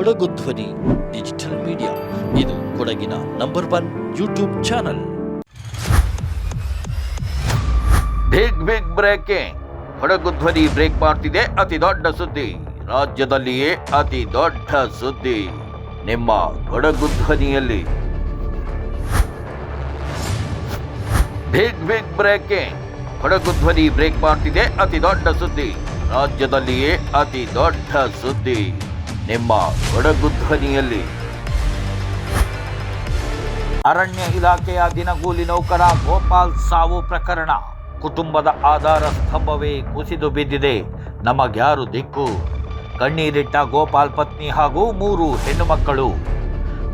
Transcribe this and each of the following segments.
ಕೊಡಗು ಧ್ವನಿ, digital media. ಇದು ಕೊಡಗಿನ number one YouTube channel. Big big breaking. Kodagu Dhwani break ಮಾಡ್ತಿದೆ ಅತಿ ದೊಡ್ಡ ಸುದ್ದಿ. ರಾಜ್ಯದಲ್ಲಿಯೇ ಅತಿ ದೊಡ್ಡ ಸುದ್ದಿ. ನಿಮ್ಮ ಕೊಡಗು ಧ್ವನಿಯಲ್ಲಿ. Big big breaking. ಕೊಡಗು ಧ್ವನಿ ಬ್ರೇಕ್ ಮಾಡ್ತಿದೆ ಅತಿ ದೊಡ್ಡ ಸುದ್ದಿ. ರಾಜ್ಯದಲ್ಲಿಯೇ ಅತಿ ದೊಡ್ಡ ಸುದ್ದಿ. ನಿಮ್ಮ ಕೊಡಗು ಧ್ವನಿಯಲ್ಲಿ ಅರಣ್ಯ ಇಲಾಖೆಯ ದಿನಗೂಲಿ ನೌಕರ ಗೋಪಾಲ್ ಸಾವು ಪ್ರಕರಣ. ಕುಟುಂಬದ ಆಧಾರ ಸ್ತಂಭವೇ ಕುಸಿದು ಬಿದ್ದಿದೆ. ನಮಗ್ಯಾರು ದಿಕ್ಕು? ಕಣ್ಣೀರಿಟ್ಟ ಗೋಪಾಲ್ ಪತ್ನಿ ಹಾಗೂ ಮೂರು ಹೆಣ್ಣು ಮಕ್ಕಳು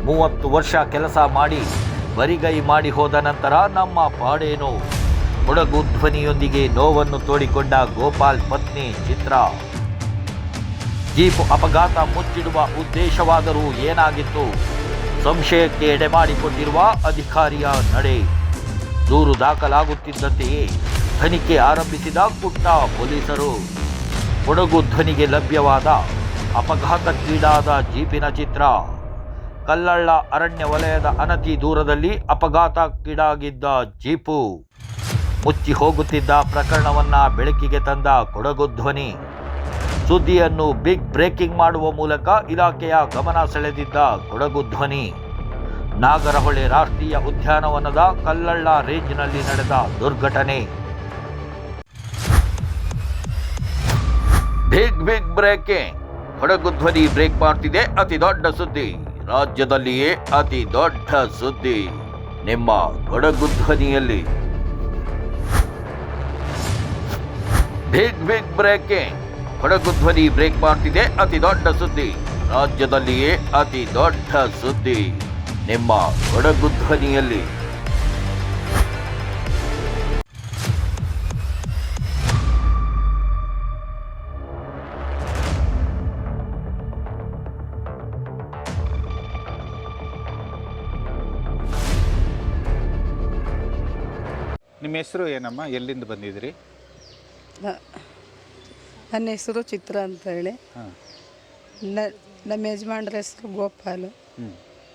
ಮೂವತ್ತು ವರ್ಷ ಕೆಲಸ ಮಾಡಿ ಬರಿಗೈ ಮಾಡಿ ಹೋದ ನಂತರ ನಮ್ಮ ಪಾಡೇನು? ಕೊಡಗು ಧ್ವನಿಯೊಂದಿಗೆ ನೋವನ್ನು ತೋಡಿಕೊಂಡ ಗೋಪಾಲ್ ಪತ್ನಿ ಚಿತ್ರ. ಜೀಪ್ ಅಪಘಾತ ಮುಚ್ಚಿಡುವ ಉದ್ದೇಶವಾದರೂ ಏನಾಗಿತ್ತು? ಸಂಶಯಕ್ಕೆ ಎಡೆಮಾಡಿಕೊಂಡಿರುವ ಅಧಿಕಾರಿಯ ನಡೆ. ದೂರು ದಾಖಲಾಗುತ್ತಿದ್ದಂತೆಯೇ ತನಿಖೆ ಆರಂಭಿಸಿದ ಕುಟ್ಟ ಪೊಲೀಸರು. ಕೊಡಗು ಧ್ವನಿಗೆ ಲಭ್ಯವಾದ ಅಪಘಾತಕ್ಕೀಡಾದ ಜೀಪಿನ ಚಿತ್ರ. ಕಲ್ಲಳ್ಳ ಅರಣ್ಯ ವಲಯದ ಅನತಿ ದೂರದಲ್ಲಿ ಅಪಘಾತಕ್ಕೀಡಾಗಿದ್ದ ಜೀಪು. ಮುಚ್ಚಿ ಹೋಗುತ್ತಿದ್ದ ಪ್ರಕರಣವನ್ನ ಬೆಳಕಿಗೆ ತಂದ ಕೊಡಗು ಧ್ವನಿ. ಸುದ್ದಿಯನ್ನು ಬಿಗ್ ಬ್ರೇಕಿಂಗ್ ಮಾಡುವ ಮೂಲಕ ಇಲಾಖೆಯ ಗಮನ ಸೆಳೆದಿದ್ದ ಕೊಡಗು ಧ್ವನಿ. ನಾಗರಹೊಳೆ ರಾಷ್ಟ್ರೀಯ ಉದ್ಯಾನವನದ ಕಲ್ಲಳ್ಳ ರೇಂಜ್ನಲ್ಲಿ ನಡೆದ ದುರ್ಘಟನೆ. Big big breaking. ಕೊಡಗು ಧ್ವನಿ ಬ್ರೇಕ್ ಮಾಡ್ತಿದೆ ಅತಿ ದೊಡ್ಡ ಸುದ್ದಿ. ರಾಜ್ಯದಲ್ಲಿಯೇ ಅತಿ ದೊಡ್ಡ ಸುದ್ದಿ. ನಿಮ್ಮ ಕೊಡಗು ಧ್ವನಿಯಲ್ಲಿ. Big big breaking. ಕೊಡಗು ಧ್ವನಿ ಬ್ರೇಕ್ ಮಾಡ್ತಿದೆ. ಅತಿ ದೊಡ್ಡ ಸುದ್ದಿ. ರಾಜ್ಯದಲ್ಲಿಯೇ ಅತಿ ದೊಡ್ಡ ಸುದ್ದಿ. ನಿಮ್ಮ ಕೊಡಗು ಧ್ವನಿಯಲ್ಲಿ. ನಿಮ್ಮ ಹೆಸರು ಏನಮ್ಮ? ಎಲ್ಲಿಂದ ಬಂದಿದ್ರಿ ನನ್ನ ಹೆಸರು ಚಿತ್ರ ಅಂತ ಹೇಳಿ ನ- ನಮ್ಮ ಯಜಮಾನ್ರ ಹೆಸರು ಗೋಪಾಲು.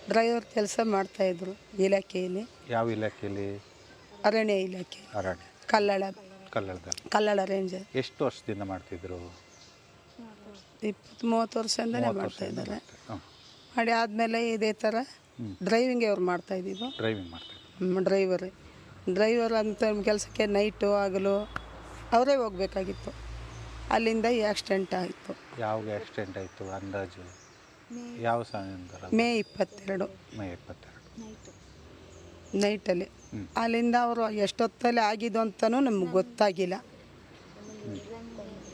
ಡ್ರೈವರ್ ಕೆಲಸ ಮಾಡ್ತಾಯಿದ್ರು ಇಲಾಖೆಯಲ್ಲಿ. ಯಾವ ಇಲಾಖೆಯಲ್ಲಿ? ಅರಣ್ಯ ಇಲಾಖೆ. ಅರಣ್ಯ. ಕಲ್ಲಳ. ಕಲ್ಲಡದಲ್ಲಿ ಕಲ್ಲಳ ರೇಂಜ್. ಎಷ್ಟು ವರ್ಷದಿಂದ ಮಾಡ್ತಿದ್ರು? ಇಪ್ಪತ್ತು ಮೂವತ್ತು ವರ್ಷದಿಂದಲೇ ಮಾಡ್ತಾ ಇದ್ದಾರೆ. ಮಾಡಿ ಆದಮೇಲೆ ಇದೇ ಥರ ಡ್ರೈವಿಂಗ್ ಅವ್ರು ಮಾಡ್ತಾ ಇದ್ದೀವಿ ಡ್ರೈವಿಂಗ್ ಮಾಡ್ತಿದ್ರು ಡ್ರೈವರ್. ಡ್ರೈವರ್ ಅಂತ ಕೆಲಸಕ್ಕೆ ನೈಟು ಆಗಲು ಅವರೇ ಹೋಗ್ಬೇಕಾಗಿತ್ತು. ಅಲ್ಲಿಂದ ಈ ಆಕ್ಸಿಡೆಂಟ್ ಆಯಿತು. ಯಾವಾಗ ಆಕ್ಸಿಡೆಂಟ್ ಆಯಿತು ಅಂದಾಜು? ಯಾವ ಮೇ ಇಪ್ಪತ್ತೆರಡು. ಮೇ ಇಪ್ಪತ್ತೆರಡು. ನೈಟಲ್ಲಿ. ಅಲ್ಲಿಂದ ಅವರು ಎಷ್ಟೊತ್ತಲ್ಲಿ ಆಗಿದ್ದು ಅಂತಲೂ ನಮ್ಗೆ ಗೊತ್ತಾಗಿಲ್ಲ.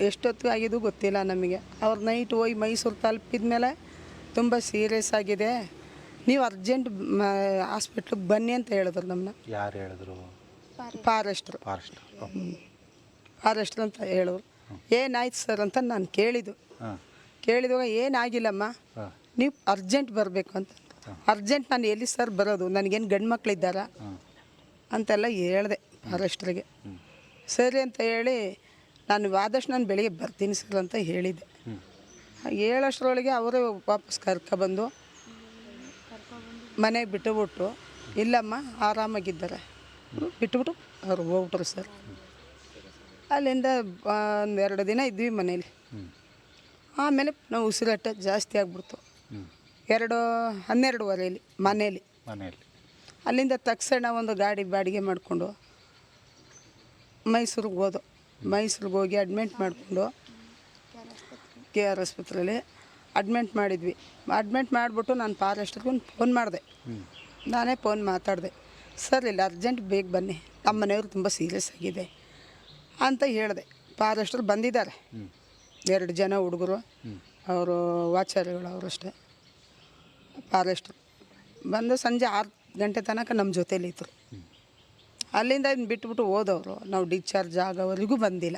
ಎಷ್ಟೊತ್ತಿಗೆ ಆಗಿದ್ದು ಗೊತ್ತಿಲ್ಲ ನಮಗೆ. ಅವ್ರು ನೈಟ್ ಹೋಗಿ ಮೈಸೂರು ತಲುಪಿದ ಮೇಲೆ ತುಂಬ ಸೀರಿಯಸ್ ಆಗಿದೆ. ನೀವು ಅರ್ಜೆಂಟ್ ಹಾಸ್ಪಿಟ್ಲಿಗೆ ಬನ್ನಿ ಅಂತ ಹೇಳಿದ್ರು ನಮ್ಮನ್ನ. ಯಾರು ಹೇಳಿದ್ರು? ಫಾರೆಸ್ಟ್ರು ಫಾರೆಸ್ಟ್ ಫಾರೆಸ್ಟ್ರು ಅಂತ ಹೇಳೋರು ಏನಾಯ್ತು ಸರ್ ಅಂತ ನಾನು ಕೇಳಿದ್ದು. ಕೇಳಿದಾಗ ಏನಾಗಿಲ್ಲಮ್ಮ? ನೀವು ಅರ್ಜೆಂಟ್ ಬರಬೇಕು ಅಂತ. ಅರ್ಜೆಂಟ್ ನಾನು ಎಲ್ಲಿ ಸರ್ ಬರೋದು? ನನಗೇನು ಗಂಡು ಮಕ್ಕಳಿದ್ದಾರಾ ಅಂತೆಲ್ಲ ಹೇಳಿದೆ ಫಾರೆಸ್ಟ್ರಿಗೆ. ಸರಿ ಅಂತ ಹೇಳಿ ನಾನು ಆದಷ್ಟು ನಾನು ಬೆಳಿಗ್ಗೆ ಬರ್ತೀನಿ ಸರ್ ಅಂತ ಹೇಳಿದ್ದೆ. ಹೇಳೋಷ್ಟ್ರೊಳಗೆ ಅವರೇ ವಾಪಸ್ ಕರ್ಕೊಬಂದು ಮನೆಗೆ ಬಿಟ್ಟುಬಿಟ್ಟು ಇಲ್ಲಮ್ಮ ಆರಾಮಾಗಿದ್ದಾರೆ. ಬಿಟ್ಟುಬಿಟ್ಟು ಅವ್ರು ಹೋಗ್ಬಿಟ್ರು ಸರ್. ಅಲ್ಲಿಂದ ಒಂದು ಎರಡು ದಿನ ಇದ್ವಿ ಮನೇಲಿ. ಆಮೇಲೆ ನಾವು ಉಸಿರಾಟ ಜಾಸ್ತಿ ಆಗ್ಬಿಡ್ತು. ಎರಡು ಹನ್ನೆರಡುವರೆಯಲ್ಲಿ ಮನೇಲಿ. ಮನೆಯಲ್ಲಿ ಅಲ್ಲಿಂದ ತಕ್ಷಣ ಒಂದು ಗಾಡಿ ಬಾಡಿಗೆ ಮಾಡಿಕೊಂಡು ಮೈಸೂರಿಗೆ ಹೋದೋ. ಮೈಸೂರಿಗೆ ಹೋಗಿ ಅಡ್ಮಿಂಟ್ ಮಾಡಿಕೊಂಡು ಕೆ ಆರ್ ಆಸ್ಪತ್ರೆಯಲ್ಲಿ ಅಡ್ಮಿಂಟ್ ಮಾಡಿದ್ವಿ. ಅಡ್ಮಿಂಟ್ ಮಾಡಿಬಿಟ್ಟು ನಾನು ಫಾರೆಸ್ಟ್ರಿಗೆ ಒಂದು ಫೋನ್ ಮಾಡಿದೆ ನಾನೇ ಫೋನ್ ಮಾತಾಡಿದೆ. ಸರ್ ಇಲ್ಲ ಅರ್ಜೆಂಟ್ ಬೇಗ ಬನ್ನಿ. ನಮ್ಮ ಮನೆಯವರು ತುಂಬ ಸೀರಿಯಸ್ ಆಗಿದೆ. ಅಂತ ಹೇಳಿದೆ. ಫಾರೆಸ್ಟ್ರು ಬಂದಿದ್ದಾರೆ. ಎರಡು ಜನ ಹುಡುಗರು ಅವರು ವಾಚಾರಿಗಳು ಅವರಷ್ಟೇ ಪಾದಷ್ಟರು ಬಂದು ಸಂಜೆ ಆರು ಗಂಟೆ ತನಕ ನಮ್ಮ ಜೊತೇಲಿ ಇದ್ದರು ಅಲ್ಲಿಂದ ಬಿಟ್ಬಿಟ್ಟು ಹೋದವರು. ನಾವು ಡಿಸ್ಚಾರ್ಜ್ ಆಗೋವರೆಗೂ ಬಂದಿಲ್ಲ.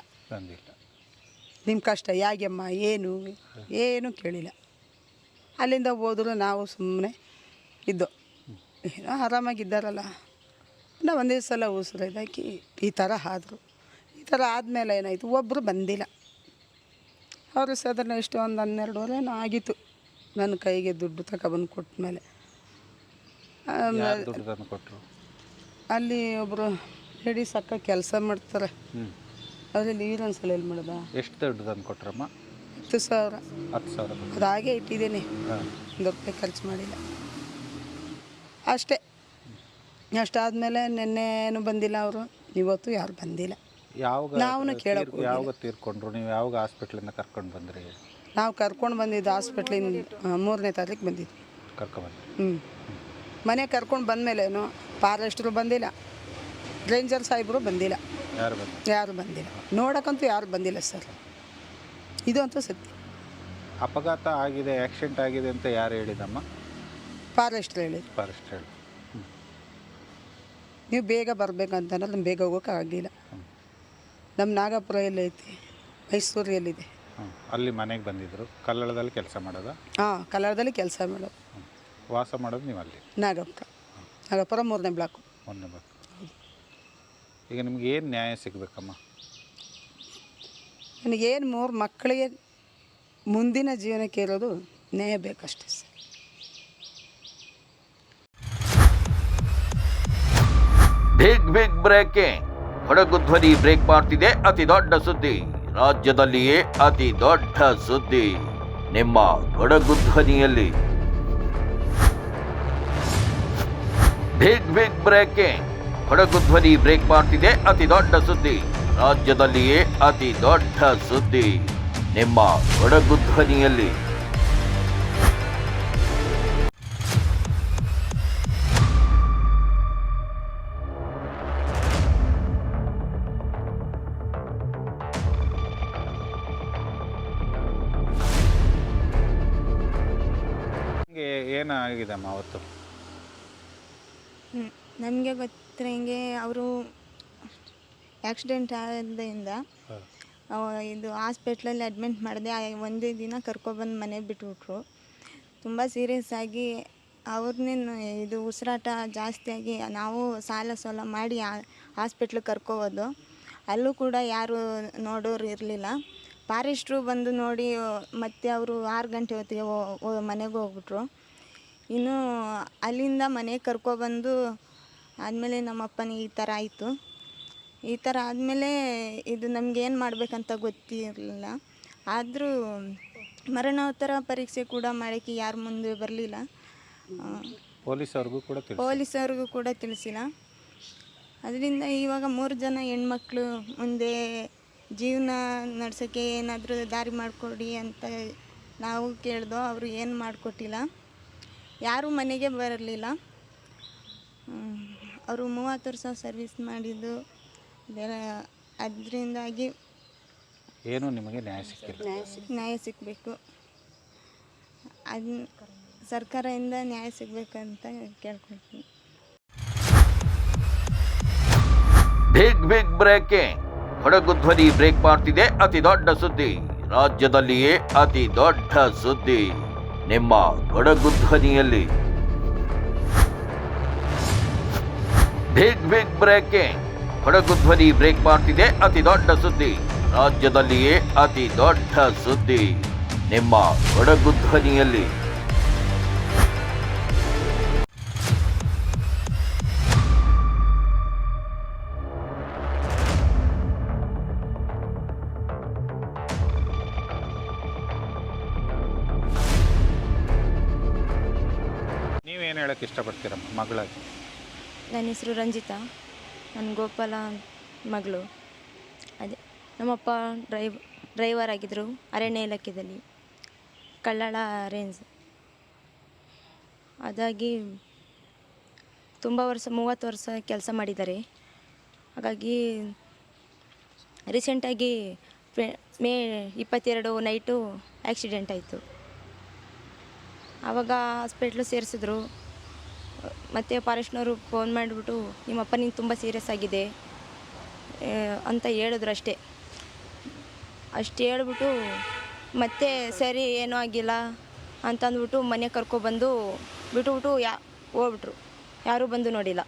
ನಿಮ್ಮ ಕಷ್ಟ ಯಾಗೆಮ್ಮ ಏನು ಏನು ಕೇಳಿಲ್ಲ. ಅಲ್ಲಿಂದ ಹೋದ್ರು ನಾವು ಸುಮ್ಮನೆ ಇದ್ದು. ಏನೋ ಆರಾಮಾಗಿದ್ದಾರಲ್ಲ. ನಾವು ಒಂದೇ ಸಲ ಉಸಿರು ಇದಾಕಿ ಈ ಥರ ಆದರು. ಥರ ಆದಮೇಲೆ ಏನಾಯಿತು? ಒಬ್ಬರು ಬಂದಿಲ್ಲ. ಅವರು ಸಾಧಾರಣ ಎಷ್ಟು ಒಂದು ಹನ್ನೆರಡು ವರೆ ಆಗಿತ್ತು. ನನ್ನ ಕೈಗೆ ದುಡ್ಡು ತಗೊಬಂದು ಕೊಟ್ಟ ಮೇಲೆ ಕೊಟ್ಟರು ಅಲ್ಲಿ ಒಬ್ಬರು ಹೇಳಿ ಸಕ್ಕ ಕೆಲಸ ಮಾಡ್ತಾರೆ. ಅದ್ರಲ್ಲಿ ಈರನ್ ಸಲ ಮಾಡ್ದ? ಎಷ್ಟು ದುಡ್ಡು ತಂದು ಕೊಟ್ರಮ್ಮ? ಹತ್ತು ಸಾವಿರ. ಹತ್ತು ಸಾವಿರ ಅದು ಹಾಗೆ ಇಟ್ಟಿದ್ದೀನಿ. ಒಂದು ರೂಪಾಯಿ ಖರ್ಚು ಮಾಡಿಲ್ಲ. ಅಷ್ಟೇ. ಅಷ್ಟಾದಮೇಲೆ ನಿನ್ನೆನೂ ಬಂದಿಲ್ಲ ಅವರು. ಇವತ್ತು ಯಾರು ಬಂದಿಲ್ಲ. ಯಾವಾಗ ನಾವುನು ಕೇಳಕ್ ತೀರ್- ಯಾವಾಗ ತೀರ್ಕೊಂಡ್ರು? ನೀವು ಯಾವಾಗ ಹಾಸ್ಪಿಟ್ಲಿಂದ ಕರ್ಕೊಂಡು ಬಂದ್ರಿ? ನಾವು ಕರ್ಕೊಂಡು ಬಂದಿದ್ದು ಹಾಸ್ಪಿಟ್ಲಿಂದ ಮೂರನೇ ತಾರೀಕು ಬಂದಿದ್ವಿ. ಕರ್ಕೊಬಂದ್ರಿ ಹ್ಞೂ ಮನೆ ಕರ್ಕೊಂಡು ಬಂದಮೇಲೇನು ಫಾರೆಸ್ಟ್ರು ಬಂದಿಲ್ಲ ರೇಂಜರ್ ಸಾಹೇಬರು ಬಂದಿಲ್ಲ. ಯಾರು ಬಂದು ಯಾರು ಬಂದಿಲ್ಲ. ನೋಡೋಕ್ಕಂತೂ ಯಾರು ಬಂದಿಲ್ಲ ಸರ್. ಇದು ಅಂತೂ ಸತ್ಯ. ಅಪಘಾತ ಆಗಿದೆ ಆಕ್ಸಿಡೆಂಟ್ ಆಗಿದೆ ಅಂತ ಯಾರು ಹೇಳಿದಮ್ಮ? ಫಾರೆಸ್ಟ್ರು ಹೇಳಿ ಫಾರೆಸ್ಟ್ ಹೇಳಿ ನೀವು ಬೇಗ ಬರಬೇಕಂತ ಬೇಗ ಹೋಗೋಕೆ ಆಗಲಿಲ್ಲ ನಮ್ಮ ನಾಗಪುರ ಎಲ್ಲೈತಿ ಮೈಸೂರು ಎಲ್ಲಿದೆ ಹ್ಞೂ ಅಲ್ಲಿ ಮನೆಗೆ ಬಂದಿದ್ದರು ಕಲ್ಲಳದಲ್ಲಿ ಕೆಲಸ ಮಾಡೋದ? ಹಾಂ ಕಲ್ಲಡದಲ್ಲಿ ಕೆಲಸ ಮಾಡೋದು. ವಾಸ ಮಾಡೋದು ನೀವು ಅಲ್ಲಿ? ನಾಗಪುರ. ನಾಗಪುರ ಮೂರನೇ ಬ್ಲಾಕು. ಮೂರನೇ ಬ್ಲಾಕ್. ಈಗ ನಿಮ್ಗೆ ಏನು ನ್ಯಾಯ ಸಿಗಬೇಕಮ್ಮ? ನನಗೇನು ಮೂರು ಮಕ್ಕಳಿಗೆ ಮುಂದಿನ ಜೀವನಕ್ಕೆ ಇರೋದು ನ್ಯಾಯ ಬೇಕಷ್ಟೇ sir. Big big breaking Kodagu Dhwani break ಮಾಡ್ತಿದೆ. ಅತಿ ದೊಡ್ಡ ಸುದ್ದಿ. ರಾಜ್ಯದಲ್ಲಿಯೇ ಅತಿ ದೊಡ್ಡ ಸುದ್ದಿ. ನಿಮ್ಮ ಕೊಡಗು ಧ್ವನಿಯಲ್ಲಿ ಬಿಗ್ ಬಿಗ್ ಬ್ರೇಕಿಂಗ್. ಕೊಡಗು ಧ್ವನಿ ಬ್ರೇಕ್ ಮಾಡ್ತಿದೆ. ಅತಿ ದೊಡ್ಡ ಸುದ್ದಿ. ರಾಜ್ಯದಲ್ಲಿಯೇ ಅತಿ ದೊಡ್ಡ ಸುದ್ದಿ. ನಿಮ್ಮ ಕೊಡಗು ಧ್ವನಿಯಲ್ಲಿ ನಿಮಗೆ ಏನಾಗಿದೆಮ್ಮ ಅವತ್ತು? ನಮಗೆ ಗೊತ್ತಿರಂಗೆ ಅವರು ಆಕ್ಸಿಡೆಂಟ್ ಆದ್ರಿಂದ ಅವ ಇದು ಹಾಸ್ಪಿಟ್ಲಲ್ಲಿ ಅಡ್ಮಿಟ್ ಮಾಡಿದೆ ಒಂದೇ ದಿನ ಕರ್ಕೊಬಂದು ಮನೆ ಬಿಟ್ಬಿಟ್ರು. ತುಂಬ ಸೀರಿಯಸ್ ಆಗಿ ಅವ್ರನ್ನೇನು ಇದು ಉಸಿರಾಟ ಜಾಸ್ತಿಯಾಗಿ ನಾವು ಸಾಲ ಸೋಲ ಮಾಡಿ ಹಾಸ್ಪಿಟ್ಲಿಗೆ ಕರ್ಕೋಬೋದು ಅಲ್ಲೂ ಕೂಡ ಯಾರು ನೋಡೋರು ಇರಲಿಲ್ಲ. ಫಾರೆಸ್ಟ್ರು ಬಂದು ನೋಡಿ ಮತ್ತೆ ಅವರು ಆರು ಗಂಟೆ ಹೊತ್ತಿಗೆ ಮನೆಗೆ ಹೋಗ್ಬಿಟ್ರು. ಇನ್ನು ಅಲ್ಲಿಂದ ಮನೆಗೆ ಕರ್ಕೊಬಂದು ಆದಮೇಲೆ ನಮ್ಮ ಅಪ್ಪನಿಗೆ ಈ ಥರ ಆಯಿತು. ಈ ಥರ ಆದಮೇಲೆ ಇದು ನಮ್ಗೆ ಏನು ಮಾಡಬೇಕಂತ ಗೊತ್ತಿರಲಿಲ್ಲ. ಆದರೂ ಮರಣೋತ್ತರ ಪರೀಕ್ಷೆ ಕೂಡ ಮಾಡೋಕ್ಕೆ ಯಾರು ಮುಂದೆ ಬರಲಿಲ್ಲ. ಪೊಲೀಸವ್ರಿಗೂ ಕೂಡ ಪೊಲೀಸವ್ರಿಗೂ ಕೂಡ ತಿಳಿಸಿಲ್ಲ. ಅದರಿಂದ ಇವಾಗ ಮೂರು ಜನ ಹೆಣ್ಮಕ್ಳು ಮುಂದೆ ಜೀವನ ನಡ್ಸೋಕ್ಕೆ ಏನಾದರೂ ದಾರಿ ಮಾಡಿಕೊಡಿ ಅಂತ ನಾವು ಕೇಳ್ದೋ ಅವರು ಏನು ಮಾಡಿಕೊಟ್ಟಿಲ್ಲ. ಯಾರೂ ಮನೆಗೆ ಬರಲಿಲ್ಲ. ಅವರು ಮೂವತ್ತು ವರ್ಷ ಸರ್ವಿಸ್ ಮಾಡಿದ್ದು. ಅದರಿಂದಾಗಿ ಏನು ನಿಮಗೆ ನ್ಯಾಯ ಸಿಕ್ಕಿಲ್ಲ? ನ್ಯಾಯ ಸಿಗಬೇಕು ಅದು ಸರ್ಕಾರದಿಂದ ನ್ಯಾಯ ಸಿಗಬೇಕಂತ ಕೇಳ್ಕೊಳ್ತೀನಿ. ಬಿಗ್ ಬಿಗ್ ಬ್ರೇಕಿಂಗ್ ಕೊಡಗು ಧ್ವನಿ ಬ್ರೇಕ್ ಮಾಡ್ತಿದೆ. ಅತಿ ದೊಡ್ಡ ಸುದ್ದಿ. ರಾಜ್ಯದಲ್ಲಿಯೇ ಅತಿ ದೊಡ್ಡ ಸುದ್ದಿ. ನಿಮ್ಮ ಕೊಡಗು ಧ್ವನಿಯಲ್ಲಿ ಬಿಗ್ ಬಿಗ್ ಬ್ರೇಕಿಂಗ್. ಕೊಡಗು ಧ್ವನಿ ಬ್ರೇಕ್ ಮಾಡ್ತಿದೆ. ಅತಿ ದೊಡ್ಡ ಸುದ್ದಿ. ರಾಜ್ಯದಲ್ಲಿಯೇ ಅತಿ ದೊಡ್ಡ ಸುದ್ದಿ. ನಿಮ್ಮ ಕೊಡಗು ಧ್ವನಿಯಲ್ಲಿ ನೀವೇನು ಹೇಳಕ್ಕೆ ಇಷ್ಟಪಡ್ತೀರಮ್ಮ ಮಗಳಾಗಿ? ನನ್ನ ಹೆಸರು ರಂಜಿತಾ. ನನ್ನ ಗೋಪಾಲ ಮಗಳು. ಅದೇ, ನಮ್ಮಪ್ಪ ಡ್ರೈವ್, ಡ್ರೈವರ್ ಆಗಿದ್ದರು ಅರಣ್ಯ ಇಲಾಖೆಯಲ್ಲಿ ಕಳ್ಳಳ ರೇಂಜ್. ಅದಾಗಿ ತುಂಬ ವರ್ಷ, ಮೂವತ್ತು ವರ್ಷ ಕೆಲಸ ಮಾಡಿದ್ದಾರೆ. ಹಾಗಾಗಿ ರೀಸೆಂಟಾಗಿ ಮೇ ಇಪ್ಪತ್ತೆರಡು ನೈಟು ಆ್ಯಕ್ಸಿಡೆಂಟ್ ಆಯಿತು. ಆವಾಗ ಹಾಸ್ಪಿಟ್ಲು ಸೇರಿಸಿದ್ರು. ಮತ್ತು ಫಾರೆಸ್ಟ್ನವರು ಫೋನ್ ಮಾಡಿಬಿಟ್ಟು, ನಿಮ್ಮಪ್ಪ ನಿಂಗೆ ತುಂಬ ಸೀರಿಯಸ್ ಆಗಿದೆ. ಅಂತ ಹೇಳಿದ್ರು ಅಷ್ಟೇ. ಅಷ್ಟು ಹೇಳ್ಬಿಟ್ಟು, ಮತ್ತೆ ಸರಿ, ಏನೂ ಆಗಿಲ್ಲ. ಅಂತಂದ್ಬಿಟ್ಟು ಮನೆ ಕರ್ಕೊಬಂದು ಬಿಟ್ಟುಬಿಟ್ಟು ಯಾ, ಹೋಗ್ಬಿಟ್ರು. ಯಾರೂ ಬಂದು ನೋಡಿಲ್ಲ.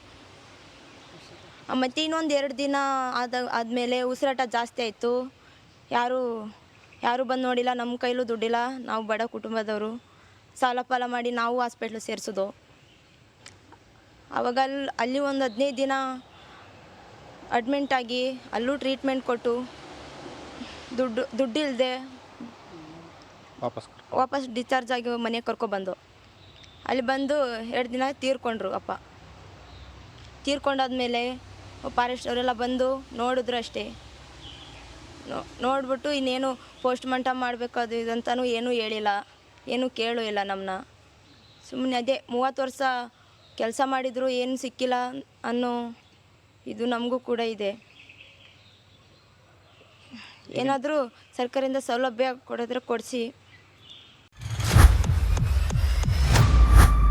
ಮತ್ತು ಇನ್ನೊಂದು ಎರಡು ದಿನ ಆದ, ಆದಮೇಲೆ ಉಸಿರಾಟ ಜಾಸ್ತಿ ಆಯಿತು. ಯಾರೂ ಯಾರೂ ಬಂದು ನೋಡಿಲ್ಲ ನಮ್ಮ ಕೈಲೂ ದುಡ್ಡಿಲ್ಲ. ನಾವು ಬಡ ಕುಟುಂಬದವರು. ಸಾಲ ಪಾಲ ಮಾಡಿ ನಾವು ಹಾಸ್ಪಿಟ್ಲ್ ಸೇರಿಸೋದು. ಆವಾಗ ಅಲ್ಲಿ ಅಲ್ಲಿ ಒಂದು ಹದಿನೈದು ದಿನ ಅಡ್ಮಿಂಟ್ ಆಗಿ ಅಲ್ಲೂ ಟ್ರೀಟ್ಮೆಂಟ್ ಕೊಟ್ಟು ದುಡ್ಡು ದುಡ್ಡಿಲ್ಲದೆ ವಾಪಸ್ ವಾಪಸ್ ಡಿಸ್ಚಾರ್ಜ್ ಆಗಿ ಮನೆಗೆ ಕರ್ಕೊಬಂದು ಅಲ್ಲಿ ಬಂದು ಎರಡು ದಿನ ತೀರ್ಕೊಂಡ್ರು ಅಪ್ಪ. ತೀರ್ಕೊಂಡಾದ್ಮೇಲೆ ಪಾರೆಸ್ಟ್ ಅವರೆಲ್ಲ ಬಂದು ನೋಡಿದ್ರು ಅಷ್ಟೇ. ನೋಡ್ಬಿಟ್ಟು ಇನ್ನೇನು ಪೋಸ್ಟ್ ಮಾರ್ಟಮ್ ಮಾಡಬೇಕು ಅದು ಇದಂತನೂ ಏನೂ ಹೇಳಿಲ್ಲ. ಏನೂ ಕೇಳೂ ಇಲ್ಲ ನಮ್ಮನ್ನ ಸುಮ್ಮನೆ ಅದೇ ಮೂವತ್ತು ವರ್ಷ ಕೆಲಸ ಮಾಡಿದ್ರು ಏನು ಸಿಕ್ಕಿಲ್ಲ ಅನ್ನೋ ಇದು ನಮಗೂ ಕೂಡ ಇದೆ. ಏನಾದರೂ ಸರ್ಕಾರದಿಂದ ಸೌಲಭ್ಯ ಕೊಡಿದ್ರೆ ಕೊಡಿಸಿ.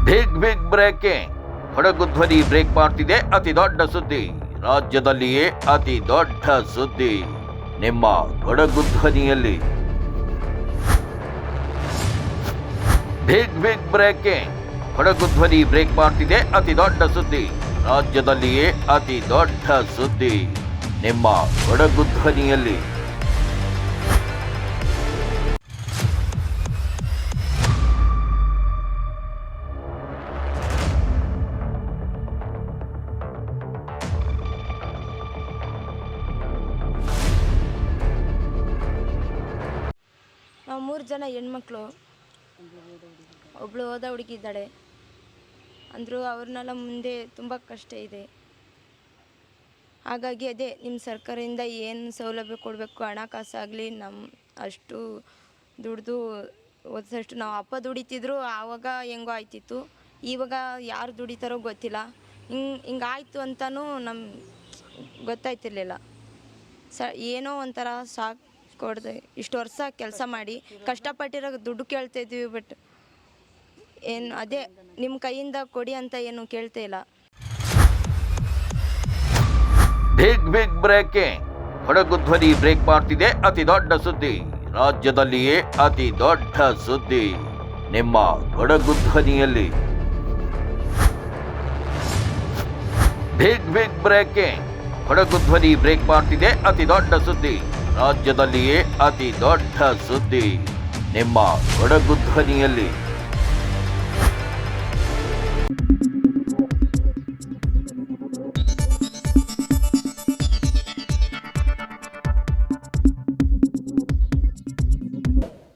ಬಿಗ್ ಬಿಗ್ ಬ್ರೇಕಿಂಗ್ ಕೊಡಗು ಧ್ವನಿ ಬ್ರೇಕ್ ಮಾಡ್ತಿದೆ ಅತಿ ದೊಡ್ಡ ಸುದ್ದಿ. ರಾಜ್ಯದಲ್ಲಿಯೇ ಅತಿ ದೊಡ್ಡ ಸುದ್ದಿ. ನಿಮ್ಮ ಕೊಡಗು ಧ್ವನಿಯಲ್ಲಿ ಬಿಗ್ ಬಿಗ್ ಬ್ರೇಕಿಂಗ್ ಕೊಡಗು ಧ್ವನಿ ಬ್ರೇಕ್ ಮಾಡ್ತಿದೆ, ಅತಿ ದೊಡ್ಡ ಸುದ್ದಿ. ರಾಜ್ಯದಲ್ಲಿಯೇ ಅತಿ ದೊಡ್ಡ ಸುದ್ದಿ. ನಿಮ್ಮ ಕೊಡಗು ಧ್ವನಿಯಲ್ಲಿ. ನಾವು ಮೂರು ಜನ ಹೆಣ್ಮಕ್ಳು. ಒಬ್ಳು ಹೋದ ಹುಡುಗಿ ಇದ್ದಾಳೆ. ಅಂದರೂ ಅವ್ರನ್ನೆಲ್ಲ ಮುಂದೆ ತುಂಬ ಕಷ್ಟ ಇದೆ. ಹಾಗಾಗಿ ಅದೇ ನಿಮ್ಮ ಸರ್ಕಾರದಿಂದ ಏನು ಸೌಲಭ್ಯ ಕೊಡಬೇಕು, ಹಣಕಾಸಾಗಲಿ ನಮ್ಮ ಅಷ್ಟು ದುಡ್ದು ಓದಿಸಷ್ಟು ನಾವು ಅಪ್ಪ ದುಡಿತಿದ್ರು ಆವಾಗ ಹೆಂಗೋ ಆಯ್ತಿತ್ತು. ಇವಾಗ ಯಾರು ದುಡಿತಾರೋ ಗೊತ್ತಿಲ್ಲ. ಹಿಂಗೆ ಹಿಂಗಾಯ್ತು ಅಂತಲೂ ನಮ್ಮ ಗೊತ್ತಾಯ್ತಿರ್ಲಿಲ್ಲ. ಸ, ಏನೋ ಒಂಥರ ಸಾಕು ಕೊಡ್ದೆ. ಇಷ್ಟು ವರ್ಷ ಕೆಲಸ ಮಾಡಿ, ಕಷ್ಟಪಟ್ಟಿರೋ ದುಡ್ಡು ಕೇಳ್ತಾ ಇದ್ವಿ ಬಟ್ ಏನು ಅದೇ ನಿಮ್ಮ ಕೈಯಿಂದ ಕೊಡಿ ಅಂತ ಏನು ಕೇಳ್ತಾ ಇಲ್ಲ. ಬಿಗ್ ಬಿಗ್ ಬ್ರೇಕಿಂಗ್ ಕೊಡಗು ಧ್ವನಿ ಬ್ರೇಕ್ ಮಾಡ್ತಿದೆ, ಅತಿ ದೊಡ್ಡ ಸುದ್ದಿ. ರಾಜ್ಯದಲ್ಲಿಯೇ ಅತಿ ದೊಡ್ಡ ಸುದ್ದಿ. ನಿಮ್ಮ ಕೊಡಗು ಧ್ವನಿಯಲ್ಲಿ. ಬಿಗ್ ಬಿಗ್ ಬ್ರೇಕಿಂಗ್ ಕೊಡಗು ಧ್ವನಿ ಬ್ರೇಕ್ ಮಾಡ್ತಿದೆ, ಅತಿ ದೊಡ್ಡ ಸುದ್ದಿ. ರಾಜ್ಯದಲ್ಲಿಯೇ ಅತಿ ದೊಡ್ಡ ಸುದ್ದಿ. ನಿಮ್ಮ ಕೊಡಗು ಧ್ವನಿಯಲ್ಲಿ.